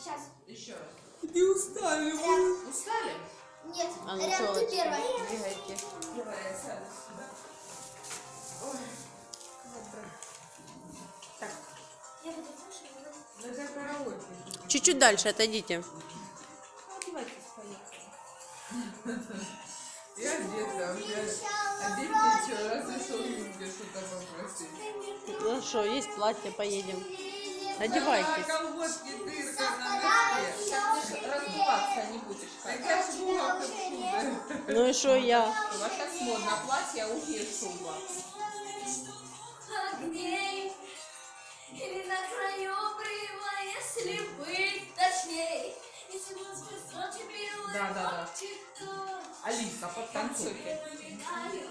Сейчас. Еще раз. Не устали мы. Устали? Нет, А ну, Ряд, ты первая. двигайте. Давай я сяду сюда. Ой. Так, ну караоке. Чуть-чуть дальше отойдите. Ну. Я меня одеть ничего, разве что Юльке что-то попросить. Ну что, есть платье, поедем. Одевайтесь. колготки дырка на ноге. Раздуваться не будешь. Так я ж була отсюда. Ну и что я? У вас сейчас модно платье, а у шуба. огней Или на краю обрыва, если быть точней Если бы с высоты белый Да, да, да. Алиса, подтанцуйте. умираю.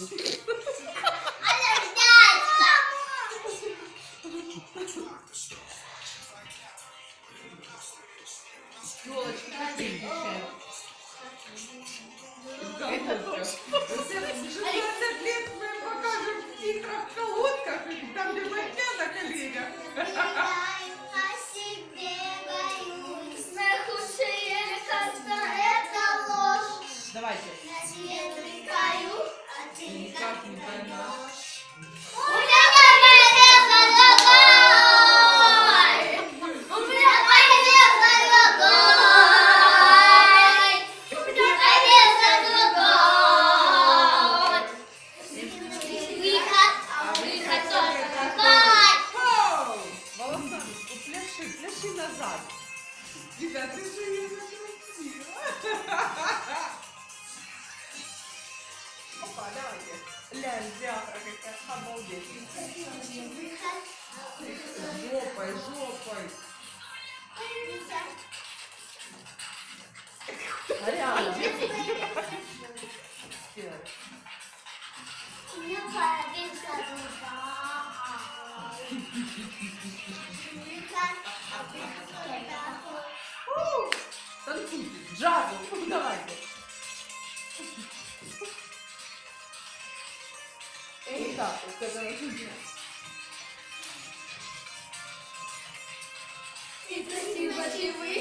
Eu não precisa de tableta, meu irmão. Пляши назад. Ребят, ты же ее закрутила. Опа, давайте. Лянь, диафра какая. Обалдеть. Жопой, жопой. Ариана. У меня появился другой. Выход, а выход только такой. Танцуйте. Джазу. Давайте. Итак, вот это вот. И красивый выход, а выход только такой.